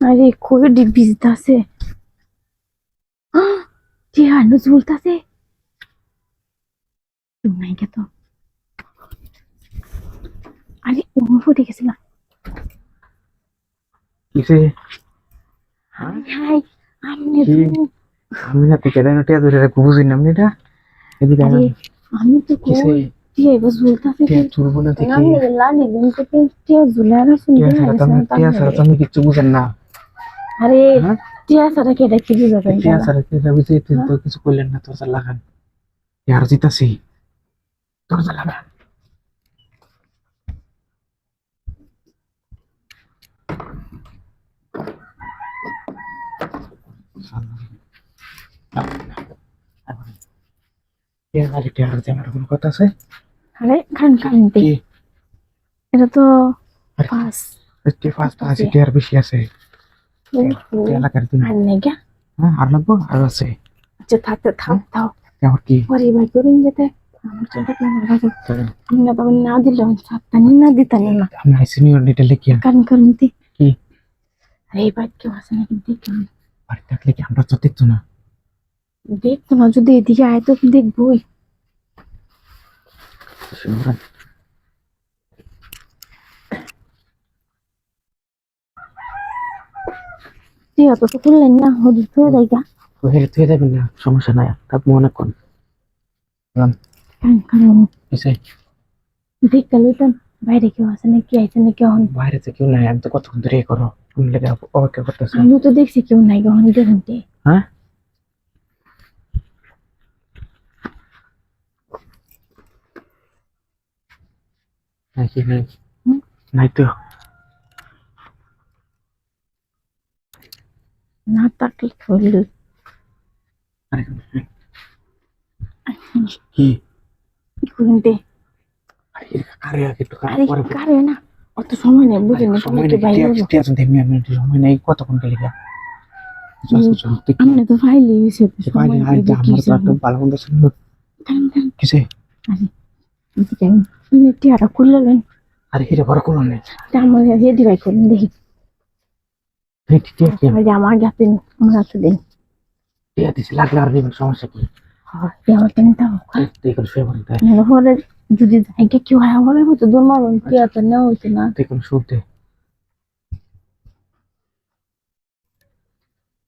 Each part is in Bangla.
আরে কই ভিজতাছে কি হানু ঝুলতাছে নাই কে তো। আরে ও ফুটে গেছিল কিসে? হাই হাই আমনে আমি না থেকে দেন টিয়া ধরে রাখব বুঝি না আপনি এটা এদিকে আমি তো কই টিয়া এবার ঝুলতাছে টিয়া চুরবো না থেকে আমি লানি দিন থেকে টিয়া ঝুলারা শুনতে টিয়া আমি টিয়া ছাড়া তো আমি কিচ্ছু বুঝেন না। আরে হ্যাঁ? টিয়া ছাড়া কে দেখি বুঝাবেন টিয়া ছাড়া কি যাবি যে তুই তো কিছু করলেন না তোর লাগান ইয়ার জিতাছি। তোর লাগান টিয়া আরে টিয়ার জানার কোনো কথা আছে? আরে খান খান দে। কি? এটা তো আরে পাস। টিয়া ফার্স্ট আছে। টিয়ার বেশি আছে। ওহো টিয়া লাগার দিন আর নেগা হ্যাঁ আর লাগবো আর আছে আচ্ছা থাকতে থাম থাও আবার কি পরে ভাই করিন যেতে আমার চিন্তা কেন লাগে চলেন। না তখন না দিলে সাতটানি না দিতানি না আমরা সিনিয়র নিটা লিখিয়া কারণ কারণ দি কি আরে এই বাদ কেউ আছে নাকি দেখলাম বাড়ি থাকলে কি আমরা তো দেখতো না দেখতো না যদি এদিকে আয় তো দেখবোই সিমরান তুই অত তো করলেন না হদু তো জায়গা তো হেরে তুই যাবেন না সমস্যা নাই মনে কারণ এসে। দেখতে লইতাম বাইরে কেউ আছে নাকি আইছে নাকি অন বাইরে থেকে কেউ নাই আমি তো কতক্ষণ ধরে করো তুমি লেগে অপেক্ষা করতেছো। আমিও তো দেখছি কেউ নাই গহন দেখুনতে হ্যাঁ? নাই কি নাই নাই তো। না তাকলে হইল আরে কি করতে আরে কারে একটু আরে কারে না। অত সময় নেই বুঝেন সময় তোমাকে বাইরে টিয়া টিয়া তো আমি একটু সময় নেই কতক্ষণ গেলে গা? আমরা তো ফাইলে আয় দিবে কি আমার তো একদম ভালো মন্দ শুনলো কিসে? টিয়ারা খুললেন আরে এটা বড় কোনো নেই আমার রেডি ভাই করুন দেখি। কি আমার যাতে আমার হাতে দিন টিয়া দিছে লাগলে আর নেবেন সমস্যা কি? আমার তুই শুয়ে পড়ি তাই পরে যদি জায়গা কেউ হয় আমার হতো দূর মারুন টিয়া তো নেওয়া হইতো না। তুই কোনো সুখ দে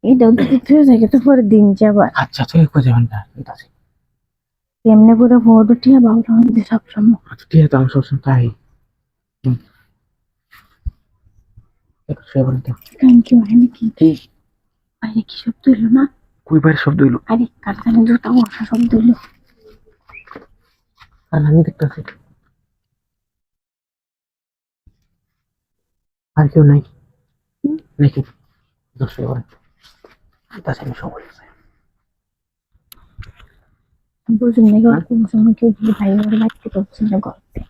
এটা যদি তুই জায়গা তো পরে দিন যাবার আচ্ছা তুই কই যাবেন না ঠিক আছে এমনি করে ভোট টিয়া হইতে সব সময় আচ্ছা টিয়া তো আমি সবসময় তাই। একটু শুয়ে পড়ি তো থ্যাংক ইউ হয় নাকি কি বাইরে কি শব্দ হইল না কই বাইরে শব্দ হইল? আরে কারখানে জুতা বসা শব্দ হইল। আর আমি দেখতেছি। আর কেউ নাই? নাকি? শুয়ে পড়ি তাছে আমি আছে বুঝুন না কোন সময় কেউ ওর বাড়িতে করছে না গল্পে